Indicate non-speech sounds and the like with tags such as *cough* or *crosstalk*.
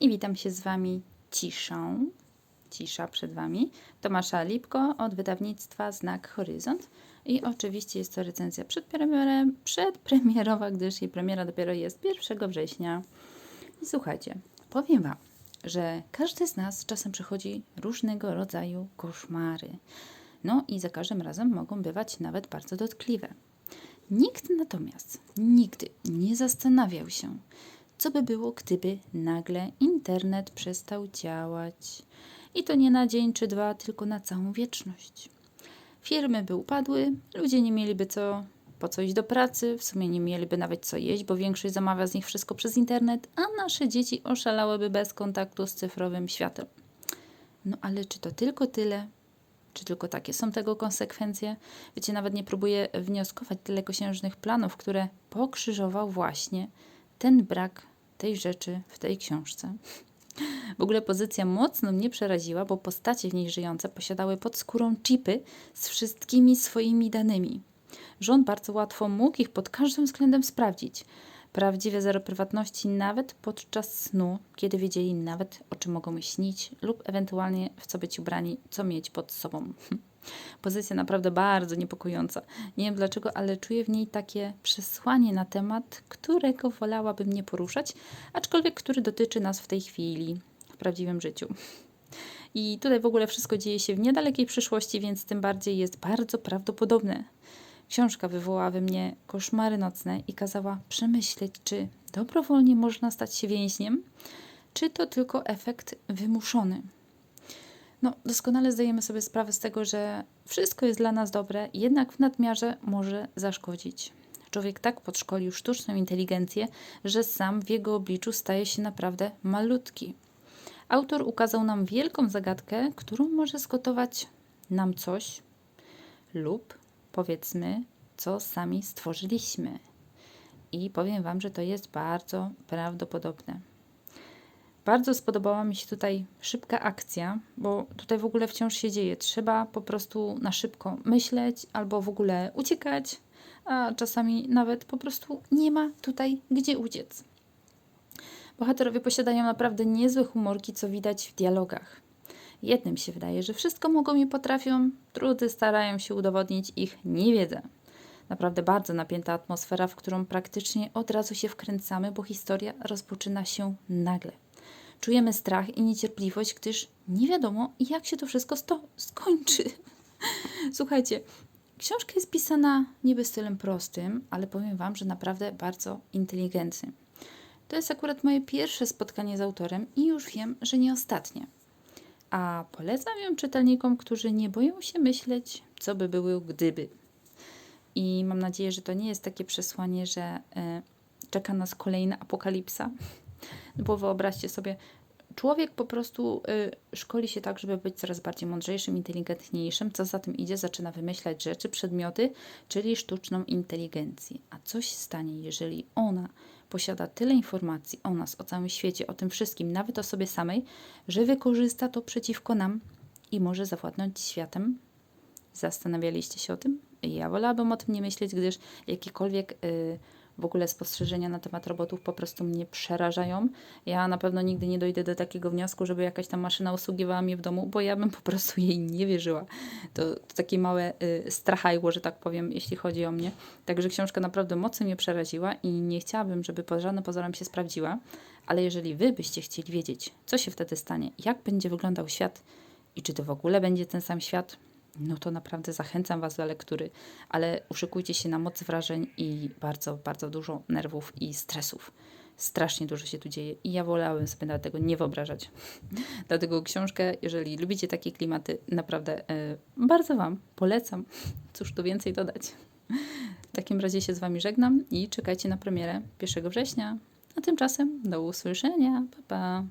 i witam się z Wami ciszą. Cisza przed Wami. Tomasza Lipko od wydawnictwa Znak Horyzont. I oczywiście jest to recenzja przedpremierem, przedpremierowa, gdyż jej premiera dopiero jest 1 września. I słuchajcie, powiem Wam, że każdy z nas czasem przechodzi różnego rodzaju koszmary. No i za każdym razem mogą bywać nawet bardzo dotkliwe. Nikt natomiast nigdy nie zastanawiał się, co by było, gdyby nagle internet przestał działać. I to nie na dzień czy dwa, tylko na całą wieczność. Firmy by upadły, ludzie nie mieliby co, po co iść do pracy, w sumie nie mieliby nawet co jeść, bo większość zamawia z nich wszystko przez internet, a nasze dzieci oszalałyby bez kontaktu z cyfrowym światem. No ale czy to tylko tyle? Czy tylko takie są tego konsekwencje? Wiecie, nawet nie próbuję wnioskować dalekosiężnych planów, które pokrzyżował właśnie ten brak tej rzeczy w tej książce. W ogóle pozycja mocno mnie przeraziła, bo postacie w niej żyjące posiadały pod skórą chipy z wszystkimi swoimi danymi. Rząd bardzo łatwo mógł ich pod każdym względem sprawdzić. Prawdziwe zero prywatności nawet podczas snu, kiedy wiedzieli nawet o czym mogą śnić lub ewentualnie w co być ubrani, co mieć pod sobą. *laughs* Pozycja naprawdę bardzo niepokojąca. Nie wiem dlaczego, ale czuję w niej takie przesłanie na temat, którego wolałabym nie poruszać, aczkolwiek który dotyczy nas w tej chwili, w prawdziwym życiu. I tutaj w ogóle wszystko dzieje się w niedalekiej przyszłości, więc tym bardziej jest bardzo prawdopodobne. Książka wywołała we mnie koszmary nocne i kazała przemyśleć, czy dobrowolnie można stać się więźniem, czy to tylko efekt wymuszony. No, doskonale zdajemy sobie sprawę z tego, że wszystko jest dla nas dobre, jednak w nadmiarze może zaszkodzić. Człowiek tak podszkolił sztuczną inteligencję, że sam w jego obliczu staje się naprawdę malutki. Autor ukazał nam wielką zagadkę, którą może zgotować nam coś lub powiedzmy, co sami stworzyliśmy. I powiem Wam, że to jest bardzo prawdopodobne. Bardzo spodobała mi się tutaj szybka akcja, bo tutaj w ogóle wciąż się dzieje. Trzeba po prostu na szybko myśleć albo w ogóle uciekać, a czasami nawet po prostu nie ma tutaj gdzie uciec. Bohaterowie posiadają naprawdę niezłe humorki, co widać w dialogach. Jednym się wydaje, że wszystko mogą i potrafią, drudzy starają się udowodnić ich niewiedzę. Naprawdę bardzo napięta atmosfera, w którą praktycznie od razu się wkręcamy, bo historia rozpoczyna się nagle. Czujemy strach i niecierpliwość, gdyż nie wiadomo, jak się to wszystko skończy. *laughs* Słuchajcie, książka jest pisana niby stylem prostym, ale powiem Wam, że naprawdę bardzo inteligentnym. To jest akurat moje pierwsze spotkanie z autorem i już wiem, że nie ostatnie. A polecam ją czytelnikom, którzy nie boją się myśleć, co by było gdyby. I mam nadzieję, że to nie jest takie przesłanie, że e, czeka nas kolejna apokalipsa. No bo wyobraźcie sobie, człowiek po prostu y, szkoli się tak, żeby być coraz bardziej mądrzejszym, inteligentniejszym. Co za tym idzie, zaczyna wymyślać rzeczy, przedmioty, czyli sztuczną inteligencję. A co się stanie, jeżeli ona posiada tyle informacji o nas, o całym świecie, o tym wszystkim, nawet o sobie samej, że wykorzysta to przeciwko nam i może zawładnąć światem? Zastanawialiście się o tym? Ja wolałabym o tym nie myśleć, gdyż jakiekolwiek. Y, w ogóle spostrzeżenia na temat robotów po prostu mnie przerażają. Ja na pewno nigdy nie dojdę do takiego wniosku, żeby jakaś tam maszyna usługiwała mnie w domu, bo ja bym po prostu jej nie wierzyła. To, to takie małe y, strachajło, że tak powiem, jeśli chodzi o mnie. Także książka naprawdę mocno mnie przeraziła i nie chciałabym, żeby pod żadnym pozorem się sprawdziła. Ale jeżeli wy byście chcieli wiedzieć, co się wtedy stanie, jak będzie wyglądał świat i czy to w ogóle będzie ten sam świat, no to naprawdę zachęcam Was do lektury, ale uszykujcie się na moc wrażeń i bardzo, bardzo dużo nerwów i stresów. Strasznie dużo się tu dzieje i ja wolałabym sobie nawet tego nie wyobrażać. *laughs* Dlatego książkę, jeżeli lubicie takie klimaty, naprawdę yy, bardzo Wam polecam. Cóż tu więcej dodać. W takim razie się z Wami żegnam i czekajcie na premierę 1 września. A tymczasem do usłyszenia. Pa, pa.